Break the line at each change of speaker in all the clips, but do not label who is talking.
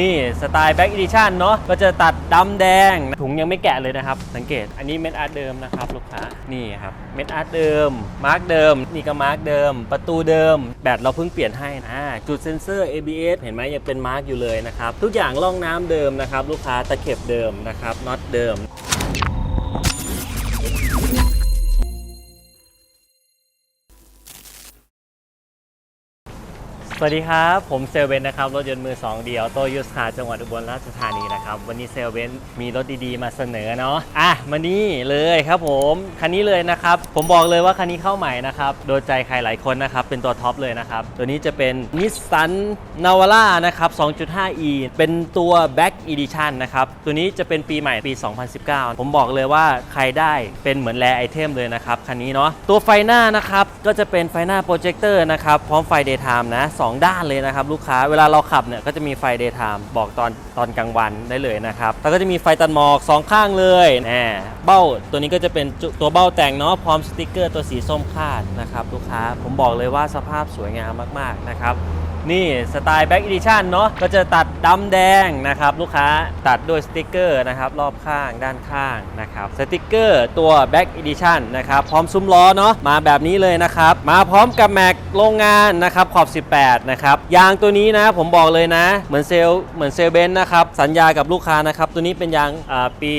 นี่สไตล์แบ็กอีดิชั่นเนาะก็จะตัดดำแดง ถุงยังไม่แกะเลยนะครับ สังเกตอันนี้เม็ดอาร์ตเดิมนะครับลูกค้านี่ครับเม็ดอาร์ตเดิม มาร์กเดิม นี่ก็มาร์กเดิม ประตูเดิม แบตเราเพิ่งเปลี่ยนให้นะจุดเซ็นเซอร์ ABS เห็นไหมยังเป็นมาร์กอยู่เลยนะครับทุกอย่างร่องน้ำเดิมนะครับลูกค้าตะเข็บเดิมนะครับน็อตเดิม สวัสดีครับ ผมเซลเวนนะครับ รถยนต์มือ 2 เดียวโตยูสคาจังหวัดอุบลราชธานีนะครับ วันนี้เซลเวนมีรถดีๆ มาเสนอเนาะอะมานี่เลยครับผม คันนี้เลยนะครับ ผมบอกเลยว่าคันนี้เข้าใหม่นะครับ โดนใจใครหลายคนนะครับ เป็นตัวท็อปเลยนะครับ ตัวนี้จะเป็นนิสสันนาวาร่านะครับ 2.5e เป็นตัว Back Edition นะครับ ตัวนี้จะเป็นปีใหม่ปี 2019 ผมบอกเลยว่าใครได้เป็นเหมือนแรไอเทมเลยนะครับคันนี้เนาะตัวไฟหน้านะครับก็จะเป็นไฟหน้าโปรเจคเตอร์นะครับพร้อมไฟ Daytime นะองด้านเลยนะครับลูกค้าเวลาเราขับเนี่ยก็จะมีไฟ Daytime บอกตอนตอนกลางวันได้เลยนะครับแล้วก็จะมีไฟตัดหมอกสองข้างเลยแหมเบ้าตัวนี้ก็จะเป็นตัวเบ้าแต่งเนาะพร้อมสติกเกอร์ตัวสีส้มคาดนะครับลูกค้าผมบอกเลยว่าสภาพสวยงามมากๆนะครับ นี่สไตล์แบ็กอีดิชันเนาะก็จะตัดดำแดงนะครับ ลูกค้าตัดด้วยสติกเกอร์นะครับ รอบข้างด้านข้างนะครับสติกเกอร์ตัวแบ็กอีดิชันนะครับ พร้อมซุ้มล้อเนาะมาแบบนี้เลยนะครับ มาพร้อมกับแม็กโรงงานนะครับขอบ 18 นะครับยางตัวนี้นะผมบอกเลยนะ เหมือนเซลเหมือนเซลเบนนะครับ สัญญากับลูกค้านะครับ ตัวนี้เป็นยางอ่าปี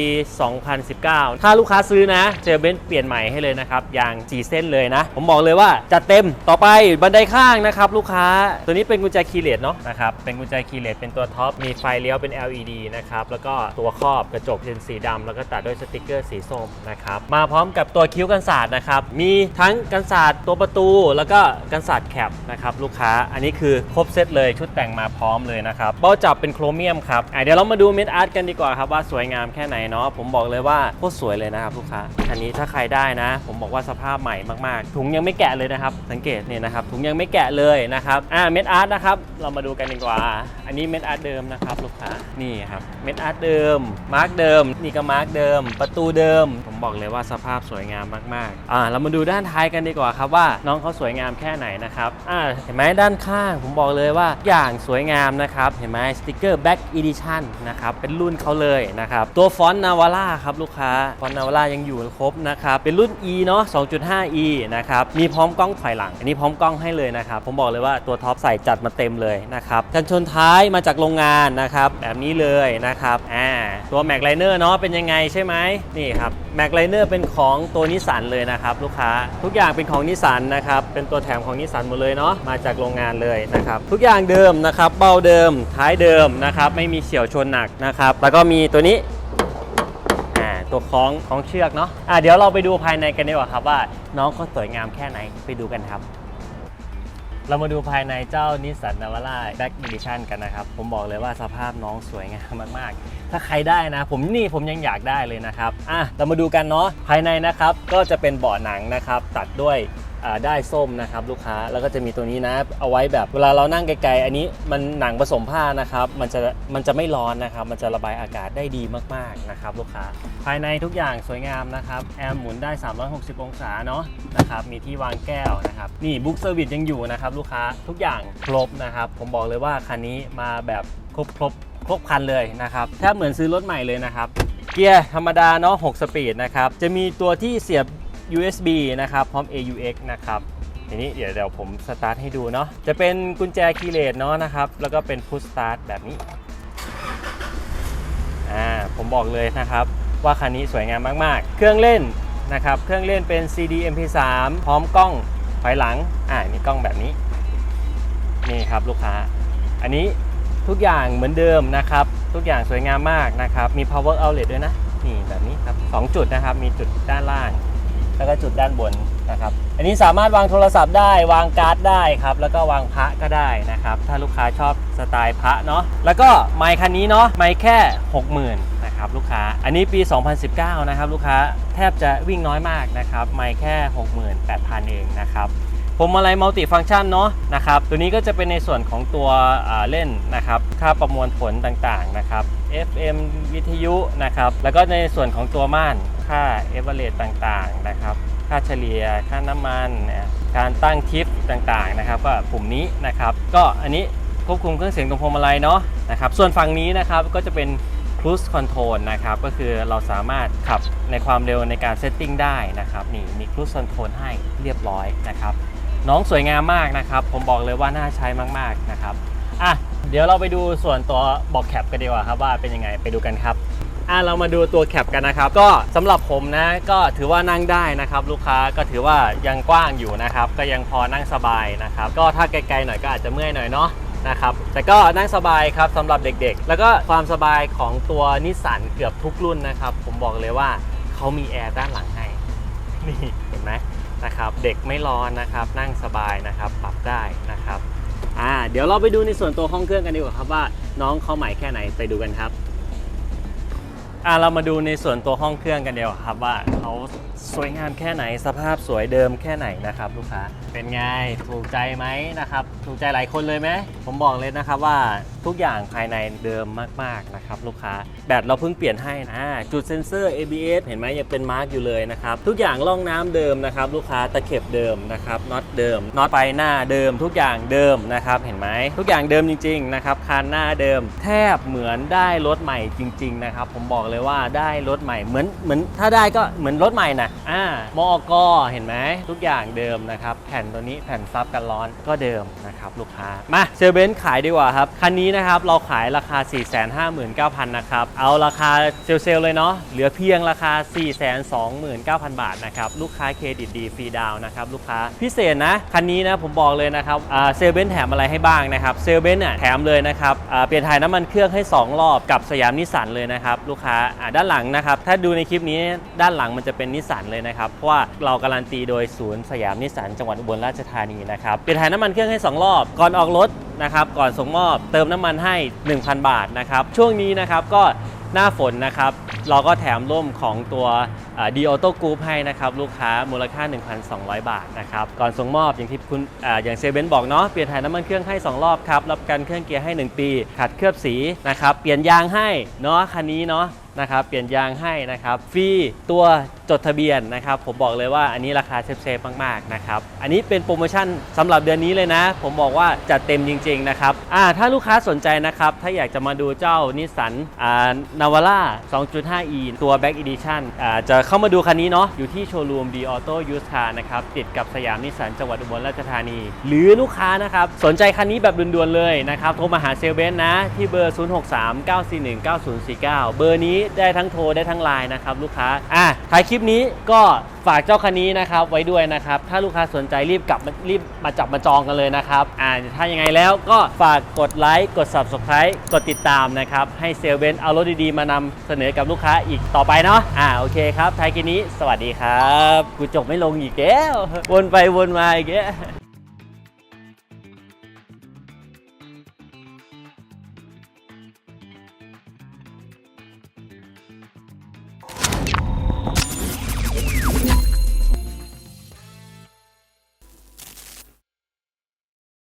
2019 ถ้าลูกค้าซื้อนะเซลเบนเปลี่ยนใหม่ให้เลยนะครับยาง 4 เส้นเลยนะ ผมบอกเลยว่าจัดเต็มต่อไปบันไดข้างนะครับลูกค้าตัวนี้เป็น็นกุญแจคีย์เลสเนาะนะครับ เป็นกุญแจคีย์เลสเป็นตัวท็อป มีไฟเลี้ยวเป็น LED นะครับ แล้วก็ตัวครอบกระจกเป็นสีดำแล้วก็ตัดด้วยสติกเกอร์สีส้มนะครับ มาพร้อมกับตัวคิ้วกันศาสตร์นะครับ มีทั้งกันศาสตร์ตัวประตู แล้วก็กันศาสตร์แคปนะครับลูกค้า อันนี้คือครบเซตเลยชุดแต่งมาพร้อมเลยนะครับ เบ้าจับเป็นโครเมียมครับอะเดี๋ยวเรามาดูเม็ดอาร์ตกันดีกว่าครับว่าสวยงามแค่ไหนเนาะ ผมบอกเลยว่าโคตรสวยเลยนะครับลูกค้า อันนี้ถ้าใครได้นะ ผมบอกว่าสภาพใหม่มากๆ ถุงยังไม่แกะเลยนะครับ สังเกตเนี่ยนะครับ ถุงยังไม่แกะเลยนะครับ อ่า เม็ดอาร์ตนะครับ เรามาดูกันดีกว่า อันนี้เม็ดอาร์ตเดิมนะครับลูกค้า นี่ครับ เม็ดอาร์ตเดิม มาร์กเดิม นี่ก็มาร์กเดิม ประตูเดิม ผมบอกเลยว่าสภาพสวยงามมากๆ อ่า เรามาดูด้านท้ายกันดีกว่าครับว่าน้องเขาสวยงามแค่ไหนนะครับ อ่า เห็นไหมด้านข้าง ผมบอกเลยว่าอย่างสวยงามนะครับ เห็นไหมสติกเกอร์ Back Edition นะครับ เป็นรุ่นเขาเลยนะครับ ตัวฟอนต์นาวาร่าครับลูกค้า ฟอนต์นาวาร่ายังอยู่ครบนะครับ เป็นรุ่น E เนาะ 2.5e นะครับ มีพร้อมกล้องถอยหลัง อันนี้พร้อมกล้องให้เลยนะครับ ผมบอกเลยว่าตัวท็อปใส่จัดมาเต็มเลยนะครับกันชนท้ายมาจากโรงงานนะครับ แบบนี้เลยนะครับอ่าตัวแม็กไลเนอร์เนาะเป็นยังไงใช่ไหมนี่ครับแม็กไลเนอร์เป็นของตัวนิสสันเลยนะครับลูกค้าทุกอย่างเป็นของนิสสันนะครับเป็นตัวแถมของนิสสันหมดเลยเนาะมาจากโรงงานเลยนะครับทุกอย่างเดิมนะครับเบาเดิมท้ายเดิมนะครับไม่มีเฉียวชนหนักนะครับแล้วก็มีตัวนี้อ่าตัวคล้องคล้องเชือกเนาะอ่าเดี๋ยวเราไปดูภายในกันดีกว่าครับว่าน้องเขาสวยงามแค่ไหนไปดูกันครับ เรามาดูภายในเจ้านิสสันนาวาร่าแบ็กอีดิชันกันนะครับ ผมบอกเลยว่าสภาพน้องสวยงามมาก ๆ ถ้าใครได้นะ ผมนี่ผมยังอยากได้เลยนะครับ อะ เรามาดูกันเนาะ ภายในนะครับ ก็จะเป็นเบาะหนังนะครับ ตัดด้วย ได้ส้มนะครับลูกค้าแล้วก็จะมีตัวนี้นะ เอาไว้แบบเวลาเรานั่งไกลๆ อันนี้มันหนังผสมผ้านะครับมันจะมันจะไม่ร้อนนะครับ มันจะระบายอากาศได้ดีมากๆนะครับลูกค้าภายในทุกอย่างสวยงามนะครับแอร์หมุนได้ 360 องศาเนาะนะครับมีที่วางแก้วนะครับนี่บุ๊กเซอร์วิสยังอยู่นะครับลูกค้าทุกอย่างครบนะครับผมบอกเลยว่าคันนี้มาแบบครบครบครบคันเลยนะครับแทบเหมือนซื้อรถใหม่เลยนะครับเกียร์ธรรมดาเนาะ6สปีดนะครับจะมีตัวที่เสียบ USB นะครับ พร้อม AUX นะครับทีนี้เดี๋ยวเดี๋ยวผมสตาร์ทให้ดูเนาะจะเป็นกุญแจคีย์เลสเนาะนะครับ แล้วก็เป็นพุชสตาร์ทแบบนี้อ่าผมบอกเลยนะครับ ว่าคันนี้สวยงามมากๆ เครื่องเล่นนะครับ เครื่องเล่นเป็น CD MP3 พร้อมกล้องถอยหลังอ่ามีกล้องแบบนี้ นี่ครับลูกค้า อันนี้ทุกอย่างเหมือนเดิมนะครับ ทุกอย่างสวยงามมากนะครับ มี power outlet ด้วยนะ นี่แบบนี้ครับสองจุดนะครับ มีจุดด้านล่าง แล้วก็จุดด้านบนนะครับ อันนี้สามารถวางโทรศัพท์ได้วางการ์ดได้ครับ แล้วก็วางพระก็ได้นะครับ ถ้าลูกค้าชอบสไตล์พระเนาะ แล้วก็ไมค์คันนี้เนาะไมค์แค่ 60,000นะครับลูกค้า อันนี้ปี 2019 นะครับลูกค้าแทบจะวิ่งน้อยมากนะครับ ไมค์แค่ 68,000 เองนะครับ ผมอะไรมัลติฟัง c t ชันเนาะนะครับตัวนี้ก็จะเป็นในส่วนของตัวเล่นนะครับค่าประมวลผลต่างๆนะครับ FM วิทยุนะครับแล้วก็ในส่วนของตัวม่านค่าเอเวอเรสต่างๆนะครับค่าเฉลี่ยค่าน้ำมันการตั้งทิปต่างๆนะครับก็ปุ่มนี้นะครับก็อันนี้ควบคุมเครื่องเสียงตรงพวงมาลัยเนาะนะครับส่วนฝั่งนี้นะครับก็จะเป็น cruise control นะครับก็คือเราสามารถขับในความเร็วในการเซตติ้งได้นะครับนี่มี cruise control ให้เรียบร้อยนะครับ น้องสวยงามมากนะครับ ผมบอกเลยว่าน่าใช้มากๆนะครับอะเดี๋ยวเราไปดูส่วนตัวบอกแคปกันดีกว่าครับว่าเป็นยังไงไปดูกันครับอะเรามาดูตัวแคปกันนะครับ ก็สำหรับผมนะก็ถือว่านั่งได้นะครับ ลูกค้าก็ถือว่ายังกว้างอยู่นะครับ ก็ยังพอนั่งสบายนะครับ ก็ถ้าไกลๆหน่อยก็อาจจะเมื่อยหน่อยเนาะนะครับแต่ก็นั่งสบายครับสำหรับเด็กๆ แล้วก็ความสบายของตัวนิสสันเกือบทุกรุ่นนะครับ ผมบอกเลยว่าเขามีแอร์ด้านหลังให้ นี่เห็นไหม นะครับ เด็กไม่ร้อนนะครับ นั่งสบายนะครับ ปรับได้นะครับ อ่า เดี๋ยวเราไปดูในส่วนตัวห้องเครื่องกันดีกว่าครับว่าน้องเขาใหม่แค่ไหนไปดูกันครับ อ่าเรามาดูในส่วนตัวห้องเครื่องกันดีกว่าครับว่า เขาสวยงามแค่ไหนสภาพสวยเดิมแค่ไหนนะครับ ลูกค้าเป็นไงถูกใจไหมนะครับ ถูกใจหลายคนเลยไหมผมบอกเลยนะครับว่าทุกอย่างภายในเดิมมากๆนะครับ ลูกค้าแบตเราเพิ่งเปลี่ยนให้นะจุดเซ็นเซอร์ ABS เห็นไหมยังเป็นมาร์กอยู่เลยนะครับทุกอย่างล่องน้ำเดิมนะครับลูกค้าตะเข็บเดิมนะครับน็อตเดิมน็อตไปหน้าเดิม ทุกอย่างเดิมนะครับเห็นไหมทุกอย่างเดิมจริงๆนะครับคานหน้าเดิม แทบเหมือนได้รถใหม่จริง ๆ นะครับ ผมบอกเลยว่าได้รถใหม่เหมือนเหมือนถ้าได้ก็เหมือนรถใหม่นะอ่ามอกเห็นไหมทุกอย่างเดิมนะครับ แผ่นตัวนี้แผ่นซับกันร้อนก็เดิมนะครับลูกค้า มาเซอร์เบนขายดีกว่าครับ คันนี้นะครับเราขายราคา 459,000 นะครับ เอาราคาเซลล์เลยเนาะเหลือเพียงราคา 429,000 บาทนะครับ ลูกค้าเครดิตดีฟรีดาวนะครับลูกค้าพิเศษนะ คันนี้นะผมบอกเลยนะครับอ่าเซลเบนแถมอะไรให้บ้างนะครับเซลเบนเนี่ยแถมเลยนะครับอ่าเปลี่ยนถ่ายน้ำมันเครื่องให้ 2 รอบกับสยามนิสสันเลยนะครับลูกค้าอ่าด้านหลังนะครับถ้าดูในคลิปนี้ด้านหลังมันจะเป็นนิสสันเลยนะครับ เพราะว่าเราการันตีโดยศูนย์สยามนิสสันจังหวัดอุบลราชธานีนะครับเปลี่ยนถ่ายน้ำมันเครื่องให้ 2 รอบ ก่อนออกรถนะครับก่อนส่งมอบเติมน้ำมันให้ 1,000 บาทนะครับช่วงนี้นะครับก็หน้าฝนนะครับเราก็แถมร่มของตัวดีออโต้กรุ๊ปให้นะครับลูกค้ามูลค่า 1,200 บาทนะครับก่อนส่งมอบอย่างที่คุณออย่างเซเบนบอกเนาะเปลี่ยนถ่ายน้ำมันเครื่องให้ 2 รอบครับรับกันเครื่องเกียร์ให้ 1 ปี ขัดเคลือบสีนะครับเปลี่ยนยางให้เนาะคันนี้เนาะ นะครับเปลี่ยนยางให้นะครับฟรีตัวจดทะเบียนนะครับผมบอกเลยว่าอันนี้ราคาเซฟเซฟมากๆนะครับอันนี้เป็นโปรโมชั่นสำหรับเดือนนี้เลยนะ ผมบอกว่าจัดเต็มจริงๆนะครับอ่าถ้าลูกค้าสนใจนะครับถ้าอยากจะมาดูเจ้านิสสันอ่านาวาร่า 2.5e ตัว Back Edition อ่าจะเข้ามาดูคันนี้เนาะอยู่ที่โชว์รูมดีออโต้ยูสคาร์นะครับติดกับสยามนิสสันจังหวัดอุบลราชธานี หรือลูกค้านะครับสนใจคันนี้แบบด่วนๆเลยนะครับโทรมาหาเซลเบนนะที่เบอร์ 0639419049 เบอร์นี้ได้ทั้งโทรได้ทั้งไลน์นะครับลูกค้าอะท้ายคลิปนี้ก็ฝากเจ้าคันนี้นะครับไว้ด้วยนะครับ ถ้าลูกค้าสนใจรีบกลับมารีบมาจับมาจองกันเลยนะครับอ่าถ้ายังไงแล้วก็ฝากกดไลค์กด Subscribe กดติดตามนะครับให้เซลเบนเอารถดีๆ มานำเสนอกับลูกค้าอีกต่อไปเนาะอ่าโอเคครับท้ายคลิปนี้สวัสดีครับ กูจบไม่ลงอีกแล้ววนไปวนมาอีกแล้ว